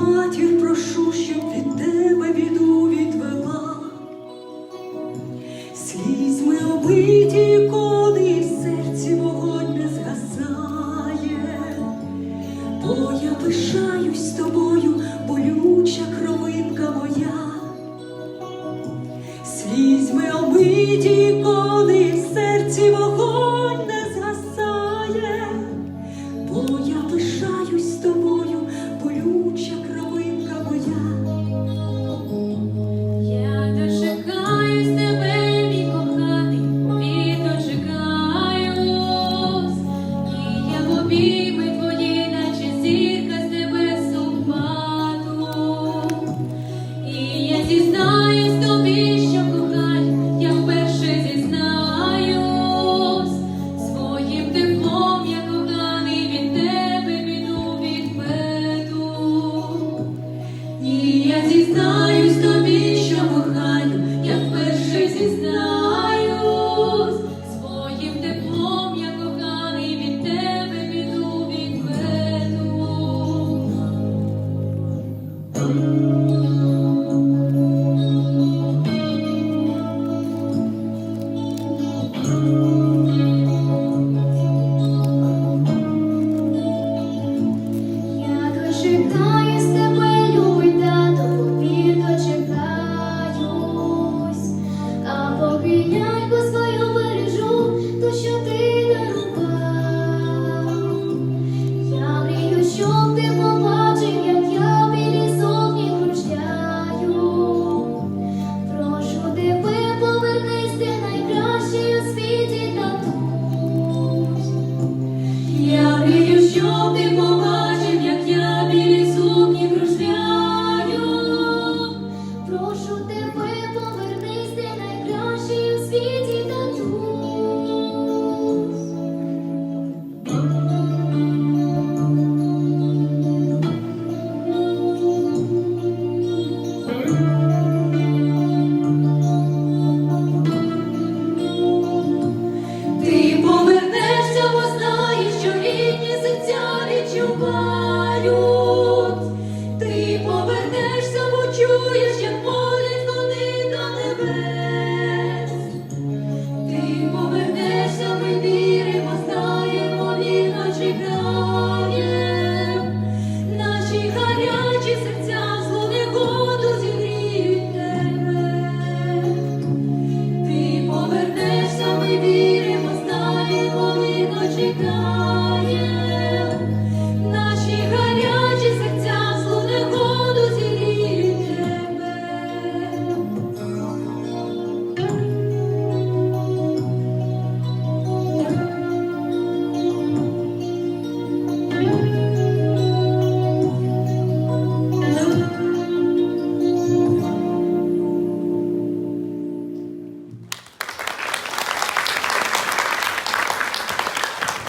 матір, прошу, щоб від тебе біду відвела, слізьми обиті кони, і серці вогонь не згасає, бо я пишаюсь тобою, болюча кровинка моя, слізьми обиті кони. знаю. you